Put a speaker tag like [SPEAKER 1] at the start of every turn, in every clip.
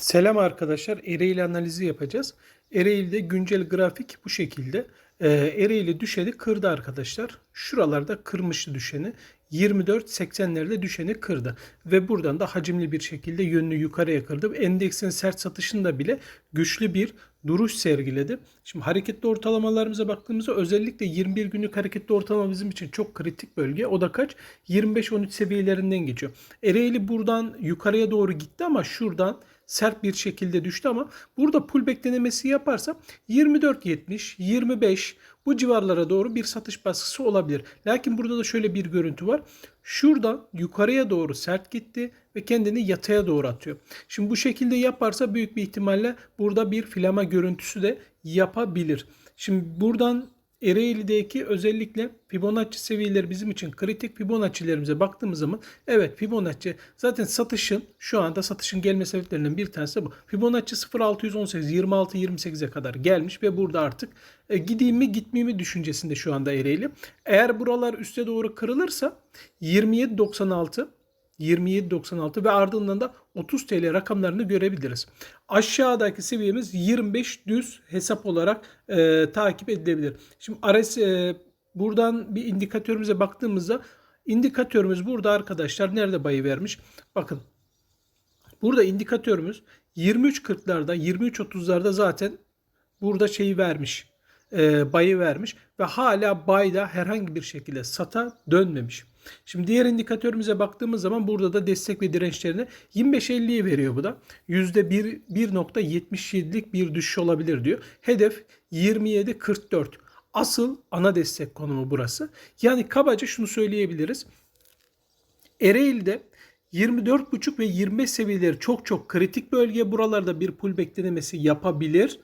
[SPEAKER 1] Selam arkadaşlar. Ereğli analizi yapacağız. Ereğli'de güncel grafik bu şekilde. Ee, Ereğli düşeni kırdı arkadaşlar. Şuralarda kırmıştı düşeni. 24.80'lerde düşeni kırdı. Ve buradan da hacimli bir şekilde yönünü yukarıya kırdı. Endeksin sert satışında bile güçlü bir duruş sergiledi. Şimdi hareketli ortalamalarımıza baktığımızda özellikle 21 günlük hareketli ortalama bizim için çok kritik bölge. O da kaç? 25-13 seviyelerinden geçiyor. Ereğli buradan yukarıya doğru gitti ama şuradan sert bir şekilde düştü ama burada pullback denemesi yaparsa 24.70, 25 bu civarlara doğru bir satış baskısı olabilir. Lakin burada da şöyle bir görüntü var. Şuradan yukarıya doğru sert gitti ve kendini yataya doğru atıyor. Şimdi bu şekilde yaparsa büyük bir ihtimalle burada bir filama görüntüsü de yapabilir. Şimdi buradan Ereğli'deki özellikle Fibonacci seviyeleri bizim için kritik Fibonacci'lerimize baktığımız zaman evet Fibonacci zaten satışın şu anda satışın gelme sebeplerinden bir tanesi bu. Fibonacci 0.618 26-28'e kadar gelmiş ve burada artık e, gideyim mi gitmeyeyim mi düşüncesinde şu anda Ereğli. Eğer buralar üste doğru kırılırsa 27.96 27.96 ve ardından da 30 TL rakamlarını görebiliriz. Aşağıdaki seviyemiz 25 düz hesap olarak e, takip edilebilir. Şimdi RS e, buradan bir indikatörümüze baktığımızda indikatörümüz burada arkadaşlar nerede bayı vermiş? Bakın burada indikatörümüz 23.40'larda 23.30'larda zaten burada şeyi vermiş. E, bayı vermiş ve hala bayda herhangi bir şekilde sata dönmemiş. Şimdi diğer indikatörümüze baktığımız zaman burada da destek ve dirençlerini 25.50'ye veriyor bu da. %1.77'lik bir düşüş olabilir diyor. Hedef 27.44. Asıl ana destek konumu burası. Yani kabaca şunu söyleyebiliriz. Ereğli'de 24.5 ve 25 seviyeleri çok çok kritik bölge. Buralarda bir pullback denemesi yapabilir.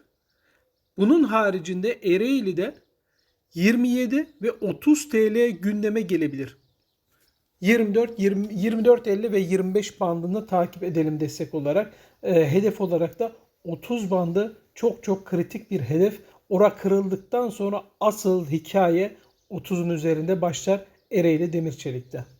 [SPEAKER 1] Bunun haricinde Ereğli'de 27 ve 30 TL gündeme gelebilir. 24, 20, 24, 50 ve 25 bandını takip edelim destek olarak. E, hedef olarak da 30 bandı çok çok kritik bir hedef. Ora kırıldıktan sonra asıl hikaye 30'un üzerinde başlar Ereğli Demirçelik'te.